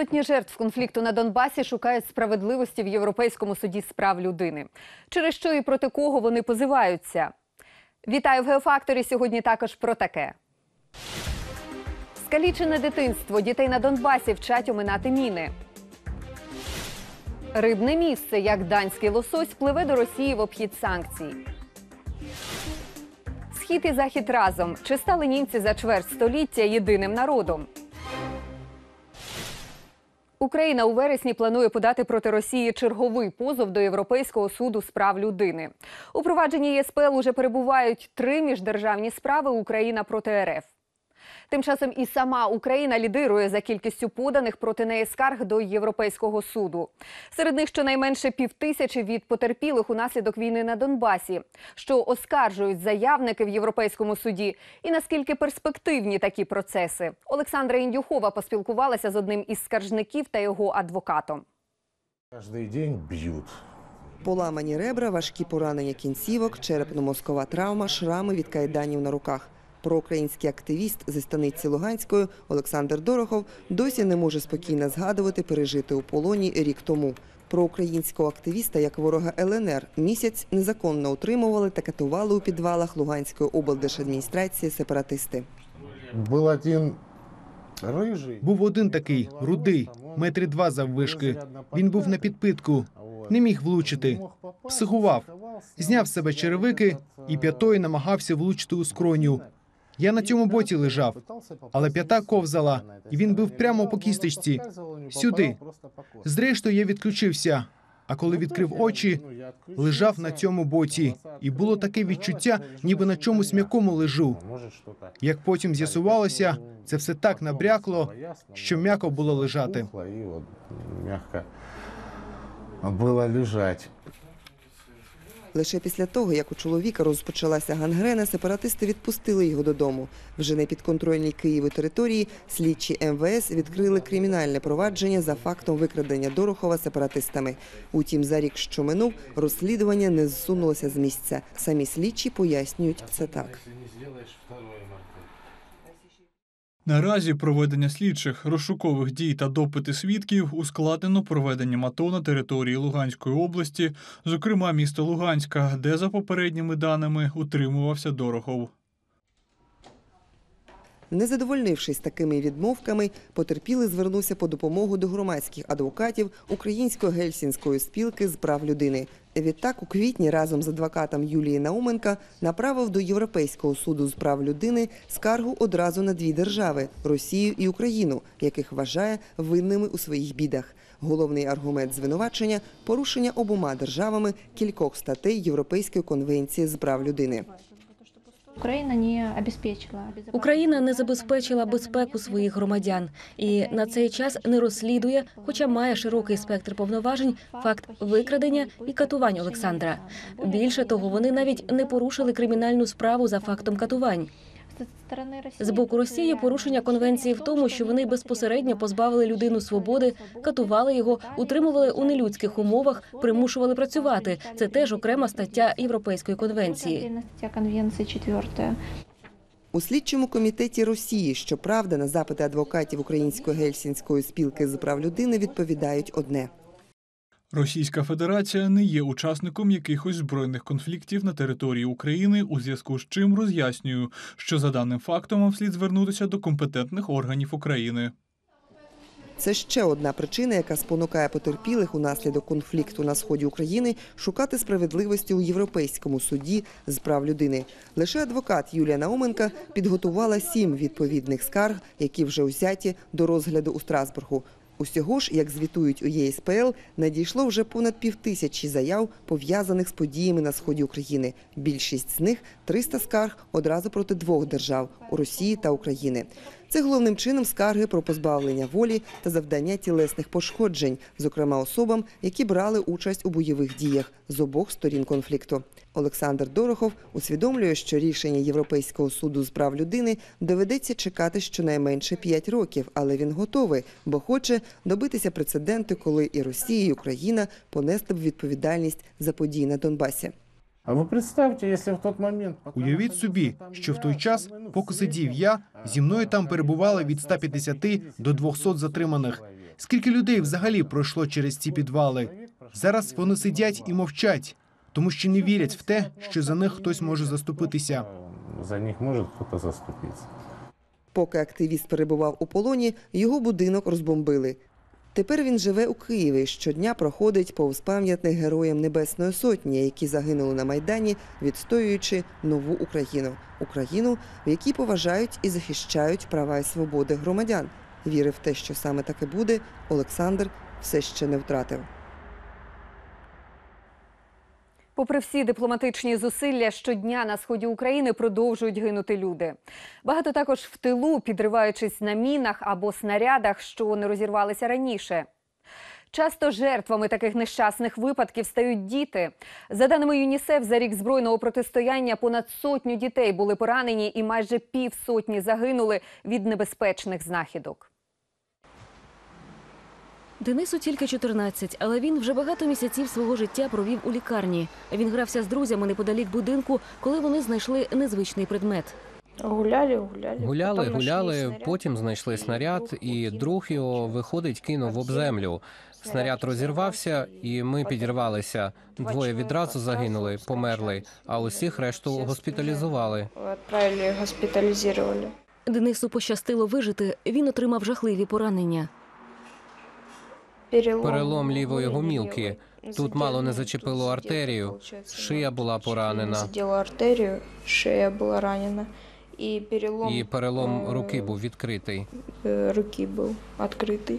Сотні жертв конфлікту на Донбасі шукають справедливості в Європейському суді з прав людини. Через що і проти кого вони позиваються. Вітаю в геофакторі. Сьогодні також про таке. Скалічене дитинство. Дітей на Донбасі вчать оминати міни. Рибне місце, як данський лосось пливе до Росії в обхід санкцій. Схід і захід разом. Чи стали німці за чверть століття єдиним народом? Україна у вересні планує подати проти Росії черговий позов до Європейського суду з прав людини. У провадженні ЄСПЛ уже перебувають три міждержавні справи Україна проти РФ. Тим часом і сама Україна лідирує за кількістю поданих проти неї скарг до Європейського суду. Серед них щонайменше півтисячі від потерпілих унаслідок війни на Донбасі, що оскаржують заявники в Європейському суді. І наскільки перспективні такі процеси? Олександра Індюхова поспілкувалася з одним із скаржників та його адвокатом. Каждый день бьют. Поламані ребра, важкі поранення кінцівок, черепно-мозкова травма, шрами від кайданів на руках. Проукраїнський активіст зі станиці Луганської Олександр Дорохов досі не може спокійно згадувати пережити у полоні рік тому. Проукраїнського активіста як ворога ЛНР місяць незаконно утримували та катували у підвалах Луганської облдержадміністрації сепаратисти. Был один рыжий. Був один такий рудий, метри два заввишки. Він був на підпитку, не міг влучити. Психував, зняв з себе черевики і п'ятою намагався влучити у скроню. Я на цьому боці лежав, але п'ята ковзала, і він бив прямо по кісточці. Сюди. Зрештою, я відключився. А коли відкрив очі, лежав на цьому боці, і було таке відчуття, ніби на чомусь м'якому лежу. Як потім з'ясувалося, це все так набрякло, що м'яко було лежати. И вот мягко было лежать. Лише після того, як у чоловіка розпочалася гангрена, сепаратисти відпустили його додому. Вже на підконтрольній Києву території слідчі МВС відкрили кримінальне провадження за фактом викрадення Дорохова сепаратистами. Утім, за рік, що минув, розслідування не зсунулося з місця. Самі слідчі пояснюють це так. Наразі проведення слідчих розшукових дій та допити свідків ускладнено проведенням АТО на території Луганської області, зокрема міста Луганська, де за попередніми даними утримувався Дорохов. Не задовольнившись такими відмовками, потерпілий звернувся по допомогу до громадських адвокатів Української гельсінської спілки з прав людини. Відтак, у квітні разом з адвокатом Юлії Науменка направив до Європейського суду з прав людини скаргу одразу на дві держави Росію і Україну, яких вважає винними у своїх бідах. Головний аргумент звинувачення порушення обома державами кількох статей Європейської конвенції з прав людини. Україна не обеспечила Україна не забезпечила безпеку своїх громадян і на цей час не розслідує, хоча має широкий спектр повноважень, факт викрадення і катувань Олександра. Більше того, вони навіть не порушили кримінальну справу за фактом катувань. З боку Росії порушення конвенції в тому, що вони безпосередньо позбавили людину свободи, катували його, утримували у нелюдських умовах, примушували працювати. Це теж окрема стаття Європейської конвенції. Стаття конвенції четверта. У слідчому комітеті Росії, щоправда, на запити адвокатів Української гельсінської спілки з прав людини відповідають одне. Російська Федерація не є учасником якихось збройних конфліктів на території України, у зв'язку з чим роз'яснюю, що за даним фактом слід звернутися до компетентних органів України. Це ще одна причина, яка спонукає потерпілих унаслідок конфлікту на сході України шукати справедливості у Європейському суді з прав людини. Лише адвокат Юлія Науменка підготувала сім відповідних скарг, які вже взяті до розгляду у Страсбургу. Усього ж, як звітують у ЄСПЛ, надійшло вже понад півтисячі заяв, пов'язаних з подіями на сході України. Більшість з них 300 скарг одразу проти двох держав у Росії та України. Це головним чином скарги про позбавлення волі та завдання тілесних пошкоджень, зокрема особам, які брали участь у бойових діях з обох сторін конфлікту. Олександр Дорохов усвідомлює, що рішення Європейського суду з прав людини доведеться чекати щонайменше 5 років, але він готовий, бо хоче добитися прецеденту, коли і Росія, і Україна понесли б відповідальність за події на Донбасі. А ви представте, якщо в той момент... Уявіть собі, що в той час, поки сидів я, зі мною там перебували від 150 до 200 затриманих. Скільки людей взагалі пройшло через ці підвали? Зараз вони сидять і мовчать, тому що не вірять в те, що за них хтось може заступитися. За них может кто-то заступиться. Поки активіст перебував у полоні, його будинок розбомбили. Тепер він живе у Києві. Щодня проходить повз пам'ятник героям Небесної Сотні, які загинули на Майдані, відстоюючи нову Україну. Україну, в якій поважають і захищають права і свободи громадян. Вірив в те, що саме таке буде, Олександр все ще не втратив. Попри всі дипломатичні зусилля, щодня на сході України продовжують гинути люди. Багато також в тилу, підриваючись на мінах або снарядах, що не розірвалися раніше. Часто жертвами таких нещасних випадків стають діти. За даними ЮНІСЕФ, за рік збройного протистояння понад сотню дітей були поранені і майже півсотні загинули від небезпечних знахідок. Денису тільки 14, але він вже багато місяців свого життя провів у лікарні. Він грався з друзями неподалік будинку, коли вони знайшли незвичний предмет. Гуляли, гуляли. Гуляли, потім гуляли, знайшли снаряд. потім знайшли снаряд, і друг його виходить, кинув об землю. Снаряд розірвався, і ми підірвалися. Двоє відразу загинули, померли, а усіх решту госпіталізували. Отправили, госпіталізували. Денису пощастило вижити. Він отримав жахливі поранення. Перелом, Перелом лівої гумілки. Тут мало не зачепило артерію. Шия була поранена. Артерію, шия була ранена. І перелом, І перелом е, руки був відкритий. е, руки був відкритий.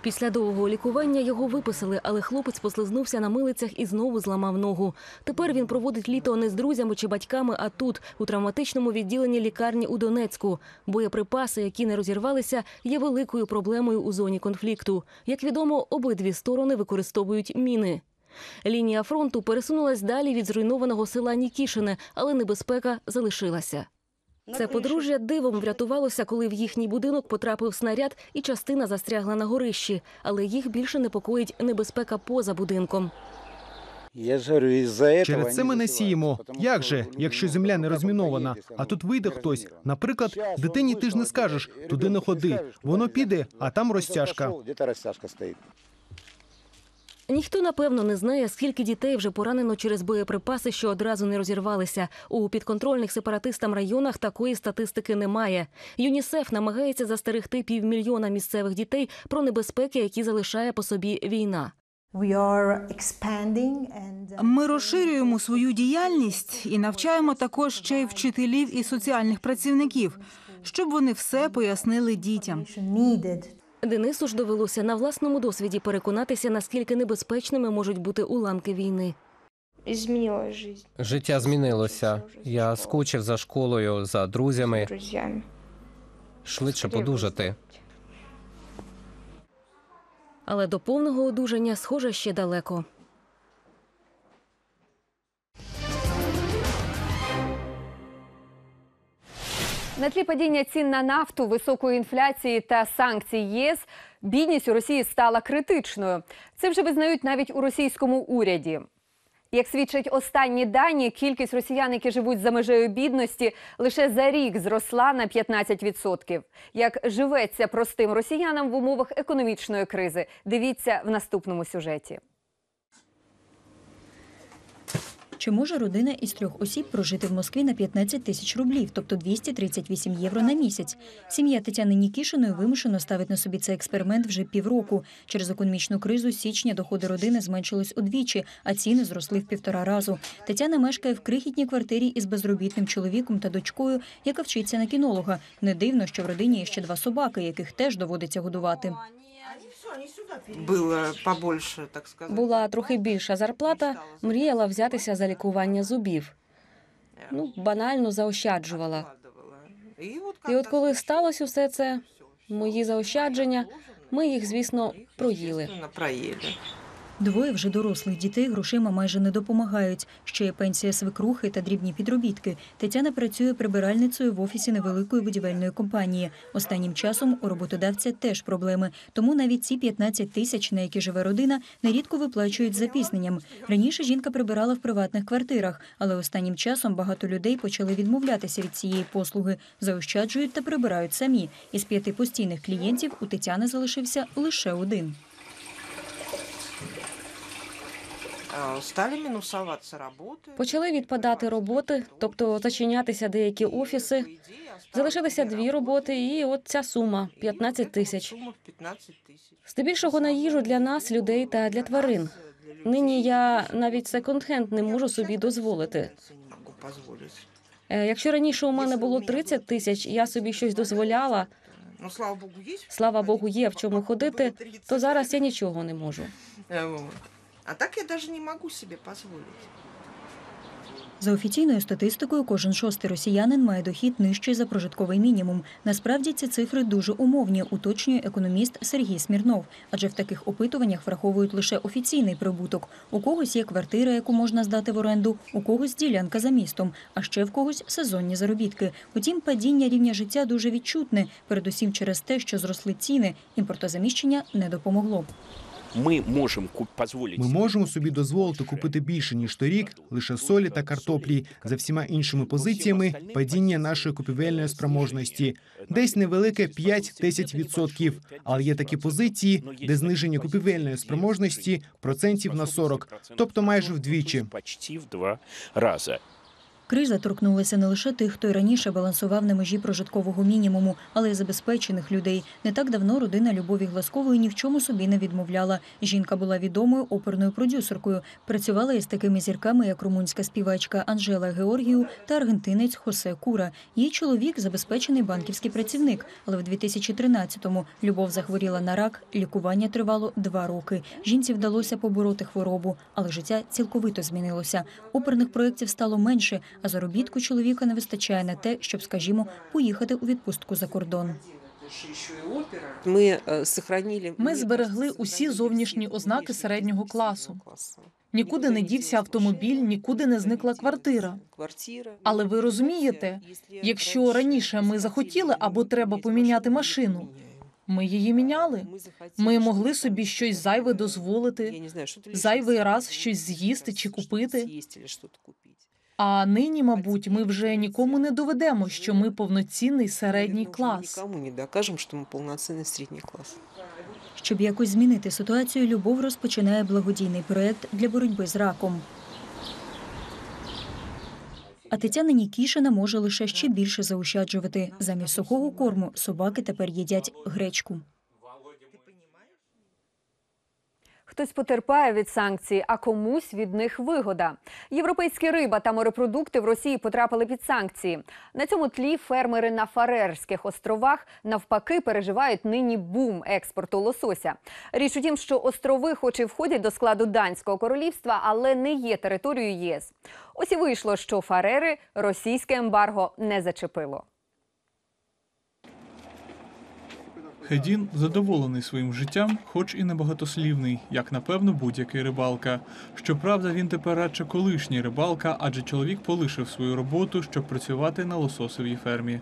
Після довгого лікування його виписали, але хлопець послизнувся на милицях і знову зламав ногу. Тепер він проводить літо не з друзями чи батьками, а тут, у травматичному відділенні лікарні у Донецьку. Боєприпаси, які не розірвалися, є великою проблемою у зоні конфлікту. Як відомо, обидві сторони використовують міни. Лінія фронту пересунулась далі від зруйнованого села Нікішине, але небезпека залишилася. Це подружжя дивом врятувалося, коли в їхній будинок потрапив снаряд і частина застрягла на горищі. Але їх більше непокоїть небезпека поза будинком. Я ж говорю, із-за Через це ми не сіємо. Як же, якщо земля не розмінована, а тут вийде хтось, наприклад, дитині ти ж не скажеш, туди не ходи. Воно піде, а там розтяжка. пошел, Где-то розтяжка стоїть. Ніхто напевно не знає, скільки дітей вже поранено через боєприпаси, що одразу не розірвалися. У підконтрольних сепаратистам районах такої статистики немає. ЮНІСЕФ намагається застерегти півмільйона місцевих дітей про небезпеки, які залишає по собі війна. Ми розширюємо свою діяльність і навчаємо також ще й вчителів і соціальних працівників, щоб вони все пояснили дітям. Денису ж довелося на власному досвіді переконатися, наскільки небезпечними можуть бути уламки війни. Змінилась життя Життя змінилося. Я скучив за школою, за друзями. Швидше подужати. Але до повного одужання, схоже, ще далеко. На тлі падіння цін на нафту, високої інфляції та санкцій ЄС бідність у Росії стала критичною. Це вже визнають навіть у російському уряді. Як свідчать останні дані, кількість росіян, які живуть за межею бідності, лише за рік зросла на 15%. Як живеться простим росіянам в умовах економічної кризи? Дивіться в наступному сюжеті. Чи може родина із трьох осіб прожити в Москві на 15 тисяч рублів, тобто 238 євро на місяць? Сім'я Тетяни Нікішиної вимушено ставить на собі цей експеримент вже півроку. Через економічну кризу січня доходи родини зменшились удвічі, а ціни зросли в півтора разу. Тетяна мешкає в крихітній квартирі із безробітним чоловіком та дочкою, яка вчиться на кінолога. Не дивно, що в родині є ще два собаки, яких теж доводиться годувати. Було побольше, так сказати. Була трохи більша зарплата, мріяла взятися за лікування зубів. Ну, банально заощаджувала. І от коли сталося усе це, мої заощадження, ми їх, звісно, проїли. проїли. Двоє вже дорослих дітей грошима майже не допомагають. Ще є пенсія свекрухи та дрібні підробітки. Тетяна працює прибиральницею в офісі невеликої будівельної компанії. Останнім часом у роботодавця теж проблеми. Тому навіть ці 15 тисяч, на які живе родина, нерідко виплачують запізненням. Раніше жінка прибирала в приватних квартирах, але останнім часом багато людей почали відмовлятися від цієї послуги, заощаджують та прибирають самі. Із п'яти постійних клієнтів у Тетяни залишився лише один. Стали мінусуватися роботи. Почали відпадати роботи, тобто зачинятися деякі офіси. Залишилися дві роботи, і от ця сума 15 тисяч. Здебільшого на їжу для нас, людей та для тварин. Нині я навіть секонд-хенд не можу собі дозволити. Е, Якщо раніше у мене було 30 тисяч, я собі щось дозволяла. Ну, слава Богу, є. Слава Богу, є в чому ходити. То зараз я нічого не можу. А так я навіть не можу собі дозволити. За офіційною статистикою, кожен шостий росіянин має дохід нижчий за прожитковий мінімум. Насправді ці цифри дуже умовні, уточнює економіст Сергій Смірнов. Адже в таких опитуваннях враховують лише офіційний прибуток. У когось є квартира, яку можна здати в оренду, у когось ділянка за містом, а ще в когось сезонні заробітки. Утім, падіння рівня життя дуже відчутне, передусім через те, що зросли ціни. Імпортозаміщення не допомогло. Ми можемо дозволити. Ми можемо собі дозволити купити більше ніж торік, лише солі та картоплі. За всіма іншими позиціями падіння нашої купівельної спроможності десь невелике 5-10%. Але є такі позиції, де зниження купівельної спроможності процентів на 40, тобто майже вдвічі. Почти в два рази. Криза торкнулася не лише тих, хто й раніше балансував на межі прожиткового мінімуму, але й забезпечених людей. Не так давно родина Любові Гласкової ні в чому собі не відмовляла. Жінка була відомою оперною продюсеркою. Працювала із такими зірками, як румунська співачка Анжела Георгію та аргентинець Хосе Кура. Її чоловік забезпечений банківський працівник. Але в 2013-му Любов захворіла на рак. Лікування тривало два роки. Жінці вдалося побороти хворобу, але життя цілковито змінилося. Оперних проєктів стало менше, а заробітку чоловіка не вистачає на те, щоб, скажімо, поїхати у відпустку за кордон. Ми е, сохранили... Ми зберегли усі зовнішні ознаки середнього класу. Нікуди не дівся автомобіль, нікуди не зникла квартира. Але ви розумієте, якщо раніше ми захотіли або треба поміняти машину, ми її міняли. Ми могли собі щось зайве дозволити, зайвий раз щось з'їсти чи купити. А нині, мабуть, ми вже нікому не доведемо, що ми повноцінний середній клас. Нікому не докажемо, що ми повноцінний середній клас. Щоб якось змінити ситуацію, Любов розпочинає благодійний проєкт для боротьби з раком. А Тетяна Нікішина може лише ще більше заощаджувати. Замість сухого корму собаки тепер їдять гречку. Хтось потерпає від санкцій, а комусь від них вигода. Європейські риба та морепродукти в Росії потрапили під санкції. На цьому тлі фермери на Фарерських островах навпаки переживають нині бум експорту лосося. Річ у тім, що острови, хоч і входять до складу данського королівства, але не є територією ЄС. Ось і вийшло, що Фарери російське ембарго не зачепило. Хедін задоволений своїм життям, хоч і небагатослівний, як напевно будь-який рибалка. Щоправда, він тепер радше колишній рибалка, адже чоловік полишив свою роботу, щоб працювати на лососовій фермі.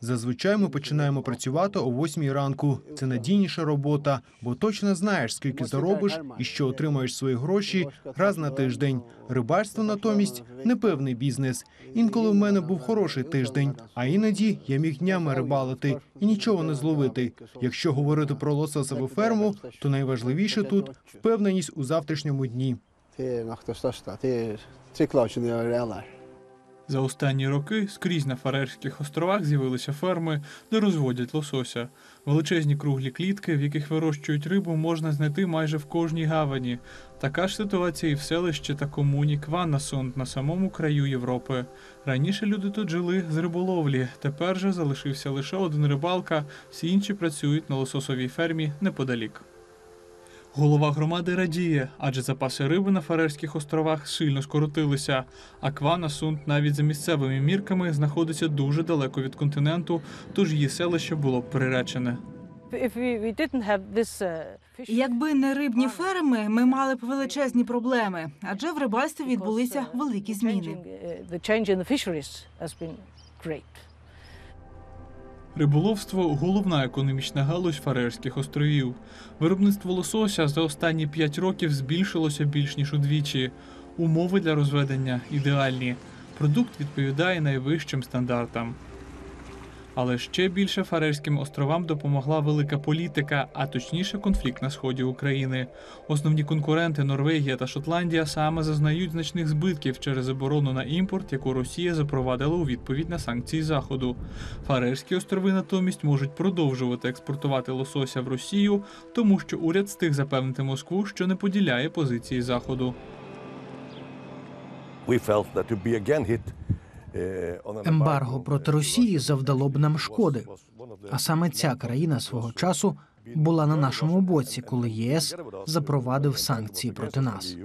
Зазвичай ми починаємо працювати о 8 ранку. Це надійніша робота, бо точно знаєш, скільки заробиш і що отримаєш свої гроші раз на тиждень. Рибальство натомість непевний бізнес. Інколи в мене був хороший тиждень, а іноді я міг днями рибалити і нічого не зловити. Якщо говорити про лососову ферму, то найважливіше тут впевненість у завтрашньому дні. За останні роки скрізь на Фарерських островах з'явилися ферми, де розводять лосося. Величезні круглі клітки, в яких вирощують рибу, можна знайти майже в кожній гавані. Така ж ситуація і в селищі та комуні Кваннасунд на самому краю Європи. Раніше люди тут жили з риболовлі. Тепер же залишився лише один рибалка, всі інші працюють на лососовій фермі неподалік. Голова громади радіє, адже запаси риби на Фарерських островах сильно скоротилися. А Кванасунд навіть за місцевими мірками знаходиться дуже далеко від континенту, тож її селище було б приречене. Якби не рибні ферми, ми мали б величезні проблеми, адже в рибальстві відбулися великі зміни. Риболовство головна економічна галузь Фарерських островів. Виробництво лосося за останні 5 років збільшилося більш ніж удвічі. Умови для розведення ідеальні. Продукт відповідає найвищим стандартам. Але ще більше Фарерським островам допомогла велика політика, а точніше конфлікт на сході України. Основні конкуренти Норвегія та Шотландія саме зазнають значних збитків через заборону на імпорт, яку Росія запровадила у відповідь на санкції Заходу. Фарерські острови натомість можуть продовжувати експортувати лосося в Росію, тому що уряд встиг запевнити Москву, що не поділяє позиції Заходу. Ембарго проти Росії завдало б нам шкоди. А саме ця країна свого часу була на нашому боці, коли єС запровадив санкції проти нас.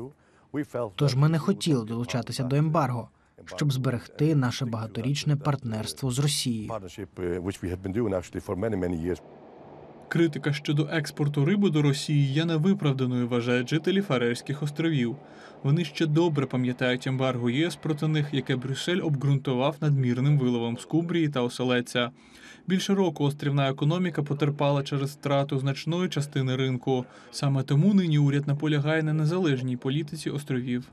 Тож ми не хотіли долучатися до ембарго, щоб зберегти наше багаторічне партнерство з Росією. Критика щодо експорту риби до Росії є невиправданою, вважають жителі Фарерських островів. Вони ще добре пам'ятають ембарго ЄС проти них, яке Брюссель обґрунтував надмірним виловом скумбрії та оселеця. Більше року острівна економіка потерпала через втрату значної частини ринку. Саме тому нині уряд наполягає на незалежній політиці островів.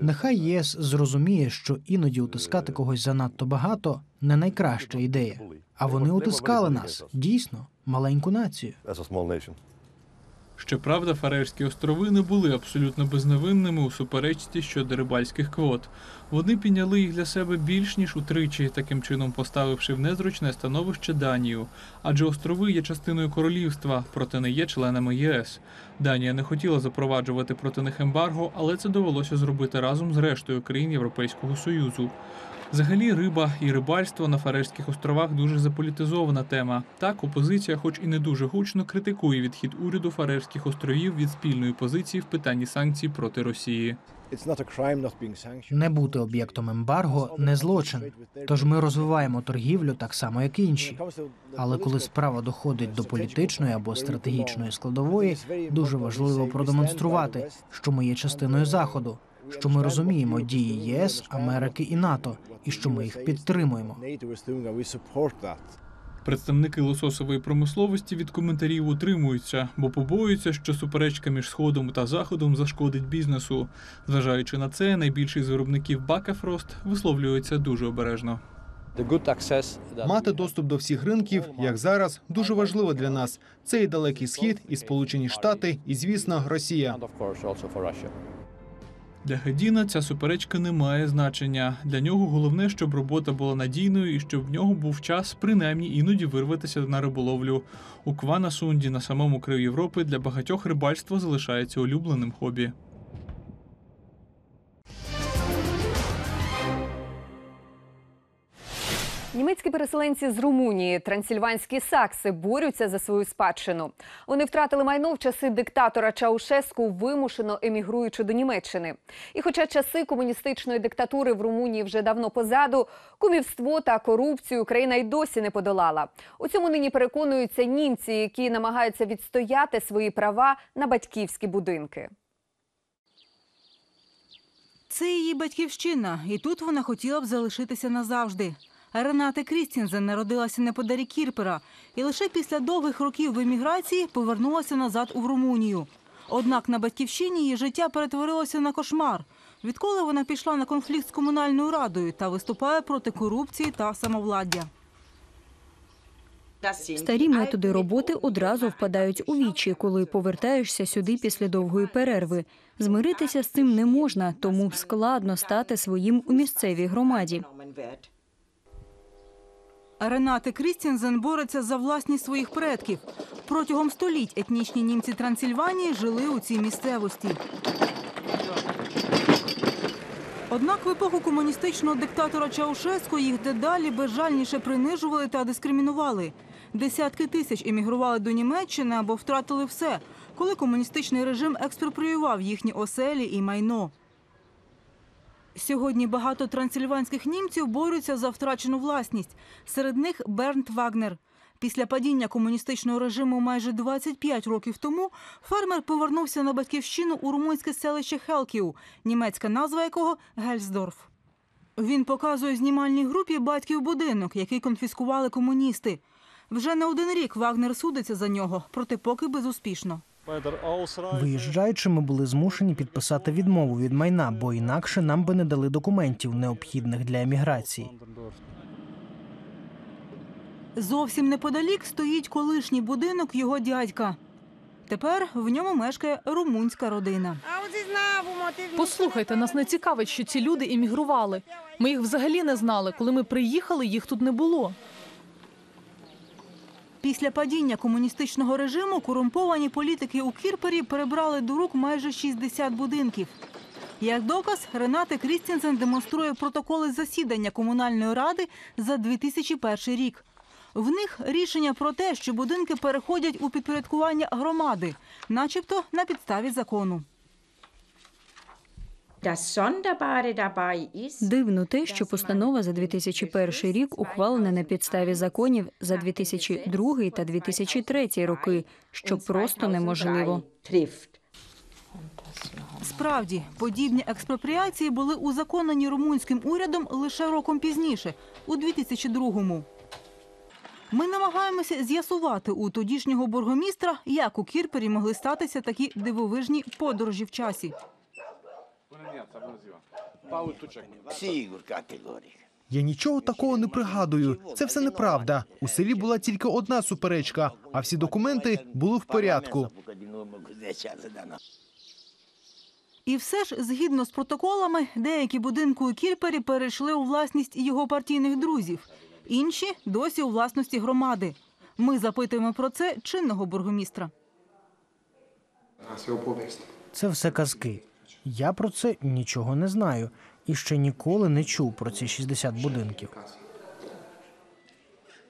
Нехай ЄС зрозуміє, що іноді утискати когось занадто багато не найкраща ідея. А вони утискали нас дійсно маленьку націю. Щоправда, Фарерські острови не були абсолютно безневинними у суперечці щодо рибальських квот. Вони підняли їх для себе більш ніж утричі, таким чином поставивши в незручне становище Данію. Адже острови є частиною королівства, проте не є членами ЄС. Данія не хотіла запроваджувати проти них ембарго, але це довелося зробити разом з рештою країн Європейського Союзу. Взагалі, риба і рибальство на Фарерських островах дуже заполітизована тема. Так, опозиція, хоч і не дуже гучно, критикує відхід уряду Фарерських островів від спільної позиції в питанні санкцій проти Росії. Не бути об'єктом ембарго не злочин. Тож ми розвиваємо торгівлю так само, як і інші. Але коли справа доходить до політичної або стратегічної складової, дуже важливо продемонструвати, що ми є частиною заходу, що ми розуміємо дії ЄС, Америки і НАТО, і що ми їх підтримуємо. Представники лососової промисловості від коментарів утримуються, бо побоюються, що суперечка між сходом та заходом зашкодить бізнесу. Зважаючи на це, найбільший з виробників Бакафрост висловлюється дуже обережно. Мати доступ до всіх ринків, як зараз, дуже важливо для нас. Це і далекий схід, і Сполучені Штати, і звісно, Росія. Для Гедіна ця суперечка не має значення. Для нього головне, щоб робота була надійною і щоб в нього був час, принаймні іноді вирватися на риболовлю. У Кванасунді на самому краю Європи для багатьох рибальство залишається улюбленим хобі. Німецькі переселенці з Румунії, трансильванські сакси, борються за свою спадщину. Вони втратили майно в часи диктатора Чаушеску, вимушено емігруючи до Німеччини. І хоча часи комуністичної диктатури в Румунії вже давно позаду, кумівство та корупцію країна й досі не подолала. У цьому нині переконуються німці, які намагаються відстояти свої права на батьківські будинки. Це її батьківщина, і тут вона хотіла б залишитися назавжди. Ренате Крістінзен народилася неподалік Кірпера і лише після довгих років в еміграції повернулася назад у Румунію. Однак на батьківщині її життя перетворилося на кошмар. Відколи вона пішла на конфлікт з комунальною радою та виступає проти корупції та самовладдя. Старі методи роботи одразу впадають у вічі, коли повертаєшся сюди після довгої перерви. Змиритися з цим не можна, тому складно стати своїм у місцевій громаді. Ренате Крістінзен бореться за власність своїх предків. Протягом століть етнічні німці Трансильванії жили у цій місцевості. Однак в епоху комуністичного диктатора Чаушеско їх дедалі безжальніше принижували та дискримінували. Десятки тисяч емігрували до Німеччини або втратили все, коли комуністичний режим експропріював їхні оселі і майно. Сьогодні багато трансильванських німців борються за втрачену власність. Серед них Бернт Вагнер. Після падіння комуністичного режиму майже 25 років тому фермер повернувся на батьківщину у румунське селище Хелків, німецька назва якого Гельсдорф. Він показує знімальній групі батьків будинок, який конфіскували комуністи. Вже не один рік Вагнер судиться за нього, проте поки безуспішно. Виїжджаючи, ми були змушені підписати відмову від майна, бо інакше нам би не дали документів, необхідних для еміграції. Зовсім неподалік стоїть колишній будинок його дядька. Тепер в ньому мешкає румунська родина. Послухайте, нас не цікавить, що ці люди іммігрували. Ми їх взагалі не знали. Коли ми приїхали, їх тут не було. Після падіння комуністичного режиму корумповані політики у Кірпері перебрали до рук майже 60 будинків. Як доказ, Ренате Крістінсен демонструє протоколи засідання комунальної ради за 2001 рік. В них рішення про те, що будинки переходять у підпорядкування громади, начебто на підставі закону. Дивно те, що постанова за 2001 рік ухвалена на підставі законів за 2002 та 2003 роки, що просто неможливо. Справді, подібні експропріації були узаконені румунським урядом лише роком пізніше, у 2002-му. Ми намагаємося з'ясувати у тодішнього бургомістра, як у Кірпері могли статися такі дивовижні подорожі в часі. Sigur, categoric. Я нічого такого не пригадую. Це все неправда. У селі була тільки одна суперечка, а всі документи були в порядку. Că din urmă cu 10 ani, da, na. І все ж, згідно з протоколами, деякі будинки у Кірпері перейшли у власність його партійних друзів, інші досі у власності громади. Ми запитуємо про це чинного бургомістра. Це все казки. Я про це нічого не знаю і ще ніколи не чув про ці 60 будинків.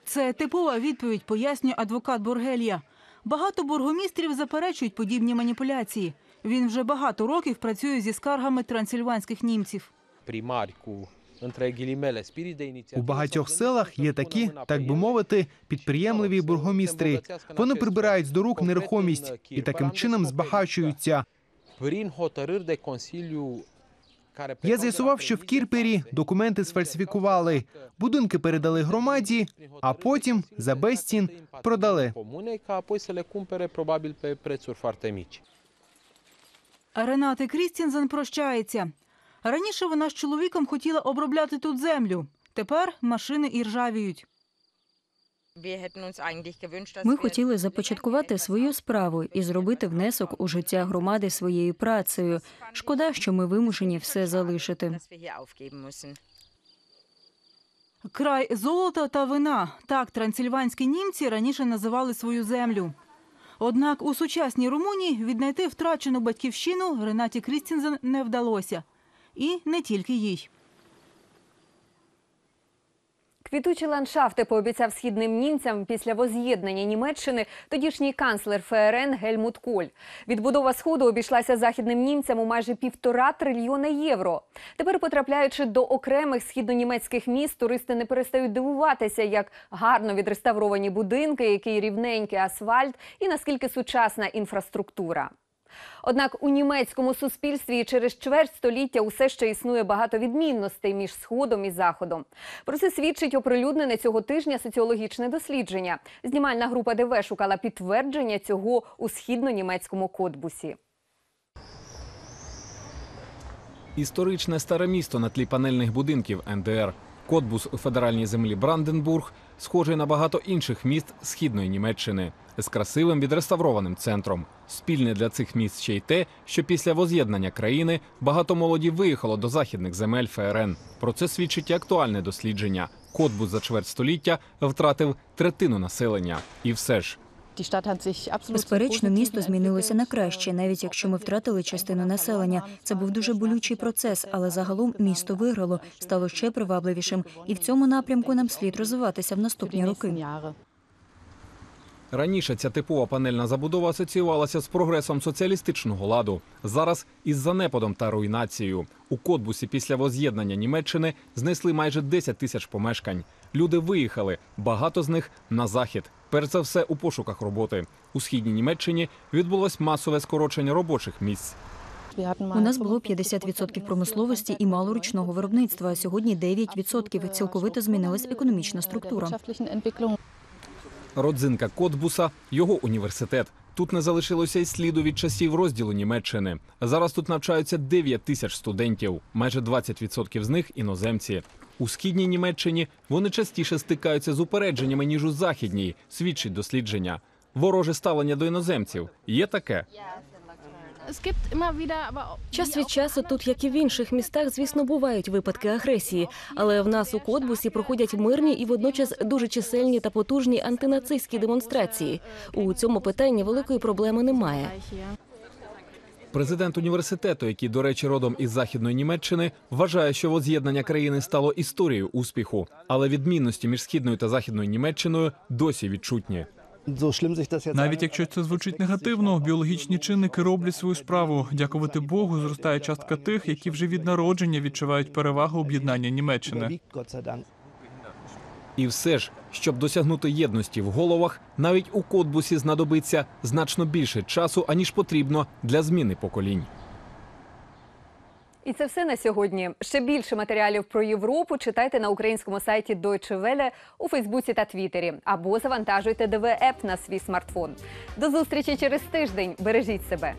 Це типова відповідь, пояснює адвокат Боргелія. Багато бургомістрів заперечують подібні маніпуляції. Він вже багато років працює зі скаргами трансильванських німців. de У багатьох селах є такі, так би мовити, підприємливі бургомістри. Вони прибирають до рук нерухомість і таким чином збагачуються. Я з'ясував, що в Кірпері документи сфальсифікували, будинки передали громаді, а потім за безцін продали. Ренати Крістінзен прощається. Раніше вона з чоловіком хотіла обробляти тут землю. Тепер машини іржавіють. Ми хотіли започаткувати свою справу і зробити внесок у життя громади своєю працею. Шкода, що ми вимушені все залишити. Край золота та вина. Так трансильванські німці раніше називали свою землю. Однак у сучасній Румунії віднайти втрачену батьківщину Ренаті Крістінзен не вдалося. І не тільки їй. Квітучі ландшафти пообіцяв східним німцям після воз'єднання Німеччини тодішній канцлер ФРН Гельмут Коль. Відбудова сходу обійшлася західним німцям у майже півтора трильйона євро. Тепер, потрапляючи до окремих східнонімецьких міст, туристи не перестають дивуватися, як гарно відреставровані будинки, який рівненький асфальт і наскільки сучасна інфраструктура. Однак у німецькому суспільстві через чверть століття усе ще існує багато відмінностей між сходом і заходом. Про це свідчить оприлюднене цього тижня соціологічне дослідження. Знімальна група ДВ шукала підтвердження цього у східно-німецькому Котбусі. Історичне старе місто на тлі панельних будинків НДР. Котбус у федеральній землі Бранденбург схожий на багато інших міст східної Німеччини з красивим відреставрованим центром. Спільне для цих міст ще й те, що після воз'єднання країни багато молоді виїхало до західних земель ФРН. Про це свідчить і актуальне дослідження. Котбус за чверть століття втратив третину населення. І все ж Безперечно, місто змінилося на краще, навіть якщо ми втратили частину населення. Це був дуже болючий процес, але загалом місто виграло, стало ще привабливішим, і в цьому напрямку нам слід розвиватися в наступні роки. Раніше ця типова панельна забудова асоціювалася з прогресом соціалістичного ладу. Зараз із занепадом та руйнацією. У Котбусі після воз'єднання Німеччини знесли майже 10 тисяч помешкань. Люди виїхали, багато з них на захід. Перш за все у пошуках роботи. У східній Німеччині відбулось масове скорочення робочих місць. У нас було 50% промисловості і мало ручного виробництва. а Сьогодні 9%. Цілковито змінилась економічна структура. Родзинка Котбуса його університет. Тут не залишилося й сліду від часів розділу Німеччини. Зараз тут навчаються 9 тисяч студентів, майже 20% з них іноземці. У східній Німеччині вони частіше стикаються з упередженнями ніж у західній, свідчить дослідження. Вороже ставлення до іноземців є таке. Час від часу тут, як і в інших містах, звісно, бувають випадки агресії, але в нас у Котбусі проходять мирні і водночас дуже чисельні та потужні антинацистські демонстрації. У цьому питанні великої проблеми немає. Президент університету, який, до речі, родом із західної Німеччини, вважає, що воз'єднання країни стало історією успіху, але відмінності між східною та західною Німеччиною досі відчутні. Навіть якщо це звучить негативно, біологічні чинники роблять свою справу. Дякувати Богу, зростає частка тих, які вже від народження відчувають перевагу об'єднання Німеччини. І все ж, щоб досягнути єдності в головах, навіть у Котбусі знадобиться значно більше часу, аніж потрібно для зміни поколінь. І це все на сьогодні. Ще більше матеріалів про Європу читайте на українському сайті Deutsche Welle, у Фейсбуці та Твіттері або завантажуйте ДВ Еп на свій смартфон. До зустрічі через тиждень. Бережіть себе.